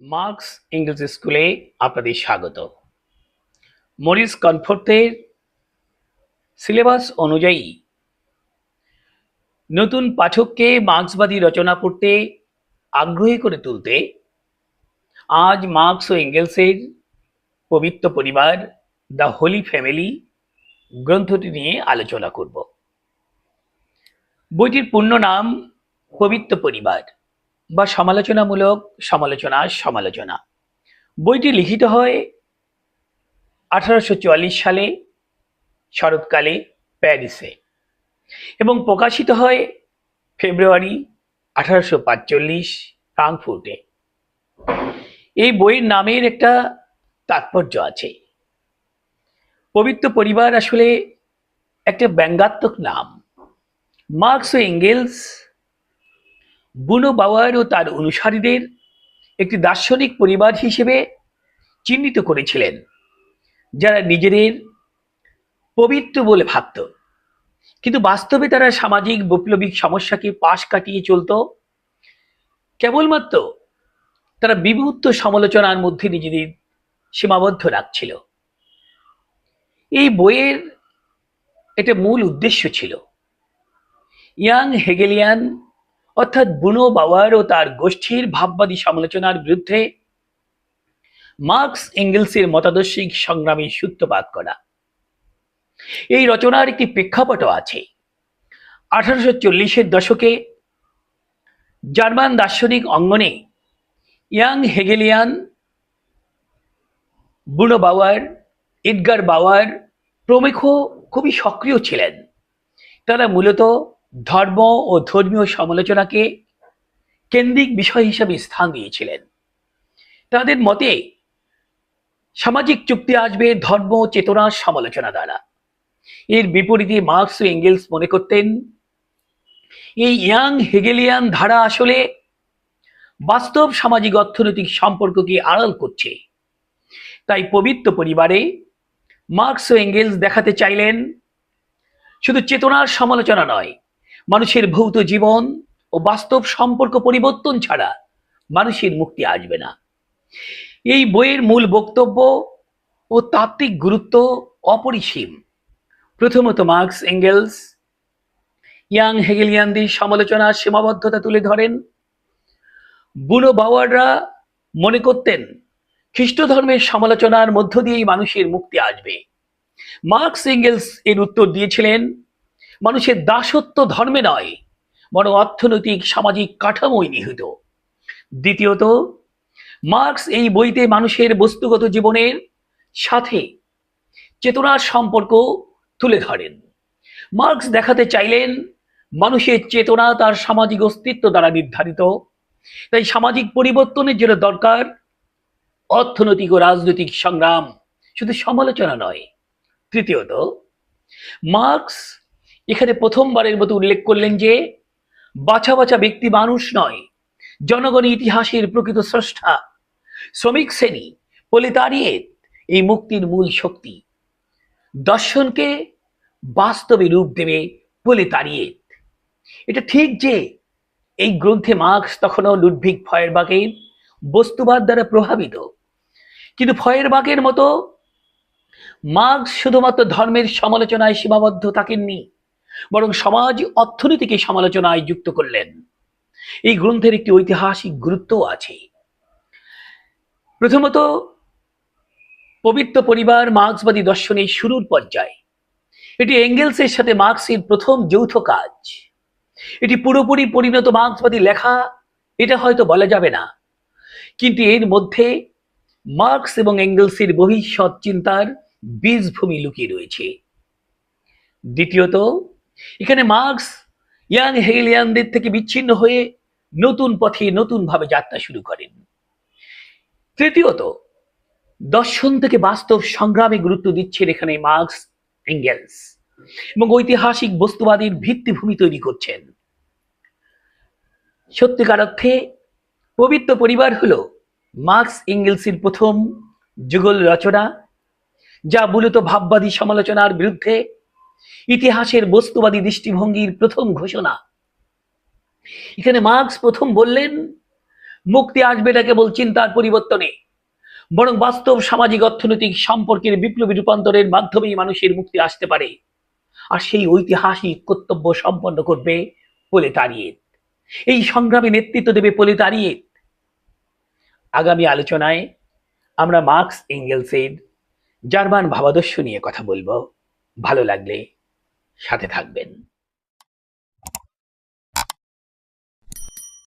Marks ইংরেজি স্কুলে আপনাদের স্বাগত। মরিস কনফোর্টের সিলেবাস অনুযায়ী নতুন পাঠককে মার্ক্সবাদী রচনা পড়তে আগ্রহী করে তুলতে আজ মার্কস ও এঙ্গেলসের পবিত্র পরিবার দ্য হোলি ফ্যামিলি গ্রন্থটি নিয়ে আলোচনা করব। বইটির পূর্ণ নাম পবিত্র পরিবার। বা সমালোচনামূলক সমালোচনার সমালোচনা। বইটি লিখিত হয় আঠারোশো চুয়াল্লিশ সালে শরৎকালে প্যারিসে এবং প্রকাশিত হয় ফেব্রুয়ারি আঠারোশো ফ্রাঙ্কফুর্টে। এই বইয়ের নামের একটা তাৎপর্য আছে। পবিত্র পরিবার আসলে একটা ব্যঙ্গাত্মক নাম। মার্কস ও এঙ্গেলস বুনো বাওয়ার ও তার অনুসারীদের একটি দার্শনিক পরিবার হিসেবে চিহ্নিত করেছিলেন, যারা নিজেদের পবিত্র বলে ভাবত। কিন্তু বাস্তবে তারা সামাজিক বৈপ্লবিক সমস্যাকে পাশ কাটিয়ে চলত। কেবলমাত্র তারা বিভূত সমালোচনার মধ্যে নিজেদের সীমাবদ্ধ রাখছিল। এই বইয়ের একটা মূল উদ্দেশ্য ছিল। ইয়াং হেগেলিয়ান অর্থাৎ বুনো বাওয়ার ও তার গোষ্ঠীর ভাববাদী সমালোচনার বিরুদ্ধে মার্কস এঙ্গেলসের মতাদর্শিক সংগ্রামী সূত্রপাত করা। এই রচনার একটি প্রেক্ষাপটও আছে। আঠারোশো চল্লিশের দশকে জার্মান দার্শনিক অঙ্গনে ইয়াং হেগেলিয়ান, বুনো বাওয়ার, এডগার বাওয়ার প্রমুখ খুবই সক্রিয় ছিলেন। তারা মূলত ধর্ম ও ধর্মীয় সমালোচনাকে কেন্দ্রিক বিষয় হিসেবে স্থান দিয়েছিলেন। তাদের মতে, সামাজিক চুক্তি আসবে ধর্ম চেতনার সমালোচনা দ্বারা। এর বিপরীতে মার্কস ও এঙ্গেলস মনে করতেন, এই ইয়াং হেগেলিয়ান ধারা আসলে বাস্তব সামাজিক অর্থনৈতিক সম্পর্ককে আড়াল করছে। তাই পবিত্র পরিবারে মার্কস ও এঙ্গেলস দেখাতে চাইলেন, শুধু চেতনার সমালোচনা নয় মানুষের ভৌত জীবন ও বাস্তব সম্পর্ক পরিবর্তন ছাড়া মানুষের মুক্তি আসবে না। এই বইয়ের মূল বক্তব্য ও তাত্ত্বিক গুরুত্ব অপরিসীম। প্রথমত মার্কস, এঙ্গেলস, ইয়াং হেগেলিয়ানদের সমালোচনার সীমাবদ্ধতা তুলে ধরেন। বুনো বাওয়াররা মনে করতেন খ্রিস্ট ধর্মের সমালোচনার মধ্য দিয়েই মানুষের মুক্তি আসবে। মার্কস, এঙ্গেলস এর উত্তর দিয়েছিলেন মানুষের দাসত্ব ধর্মে নয়, বরং অর্থনৈতিক, সামাজিক কাঠামোই নিহিত। দ্বিতীয়ত, মার্কস এই বইতে মানুষের বস্তুগত জীবনের সাথে চেতনার সম্পর্ক তুলে ধরেন। মার্কস দেখাতে চাইলেন, মানুষের চেতনা তার সামাজিক অস্তিত্ব দ্বারা নির্ধারিত, তাই সামাজিক পরিবর্তনের জন্য দরকার অর্থনৈতিক ও রাজনৈতিক সংগ্রাম, শুধু সমালোচনা নয়। তৃতীয়ত, মার্কস এখানে প্রথমবারের মতো উল্লেখ করলেন যে, বাছা বাছা ব্যক্তি মানুষ নয়, জনগণ ইতিহাসের প্রকৃত স্রষ্টা। শ্রমিক শ্রেণি পলিতারিয়েত এই মুক্তির মূল শক্তি। দর্শনকে বাস্তবে রূপ দেবে পলিতারিয়েত এটা ঠিক যে, এই গ্রন্থে মার্কস তখনও লুডভিক ফয়েরবাগের বস্তুবাদ দ্বারা প্রভাবিত। কিন্তু ফয়ের ফয়েরবাগের মতো মার্কস শুধুমাত্র ধর্মের সমালোচনায় সীমাবদ্ধ থাকেননি। বরং সমাজ অর্থনীতিকে সমালোচনায় যুক্ত করলেন। এই গ্রন্থের একটি ঐতিহাসিক গুরুত্বও আছে। প্রথমত, পবিত্র পরিবার মার্ক্সবাদী দর্শনের শুরুর পর্যায়ে। এটি এঙ্গেলসের সাথে মার্কসের প্রথম যৌথ কাজ। এটি পুরোপুরি পরিণত মার্ক্সবাদী লেখা, এটা হয়তো বলা যাবে না। কিন্তু এর মধ্যে মার্কস এবং এঙ্গেলসের ভবিষ্যৎ চিন্তার বীজভূমি লুকিয়ে রয়েছে। দ্বিতীয়ত এখানে মার্কস, ইয়াং হেগেলিয়ানদের থেকে বিচ্ছিন্ন হয়ে নতুন পথে নতুনভাবে যাত্রা শুরু করেন। তৃতীয়ত, দর্শন থেকে বাস্তব সংগ্রামে গুরুত্ব দিচ্ছেন এখানে মার্কস এঙ্গেলস এবং ঐতিহাসিক বস্তুবাদীর ভিত্তিভূমি তৈরি করছেন। সত্যিকার অর্থে, পবিত্র পরিবার হল মার্কস এঙ্গেলসের প্রথম যুগল রচনা, যা মূলত ভাববাদী সমালোচনার বিরুদ্ধে ইতিহাসের বস্তুবাদী দৃষ্টিভঙ্গির প্রথম ঘোষণা। এখানে মার্কস প্রথম বললেন, মুক্তি আসবে না কেবল চিন্তার পরিবর্তনে, বরং বাস্তব সামাজিক অর্থনৈতিক সম্পর্কের বিপ্লবী রূপান্তরের মাধ্যমেই মানুষের মুক্তি আসতে পারে, আর সেই ঐতিহাসিক কর্তব্য সম্পন্ন করবে পোলেতারিয়েত এই সংগ্রামে নেতৃত্ব দেবে পোলেতারিয়েত আগামী আলোচনায় আমরা মার্কস, এঙ্গেলসের জার্মান ভাবাদর্শ নিয়ে কথা বলব। ভালো লাগলে সাথে থাকবেন।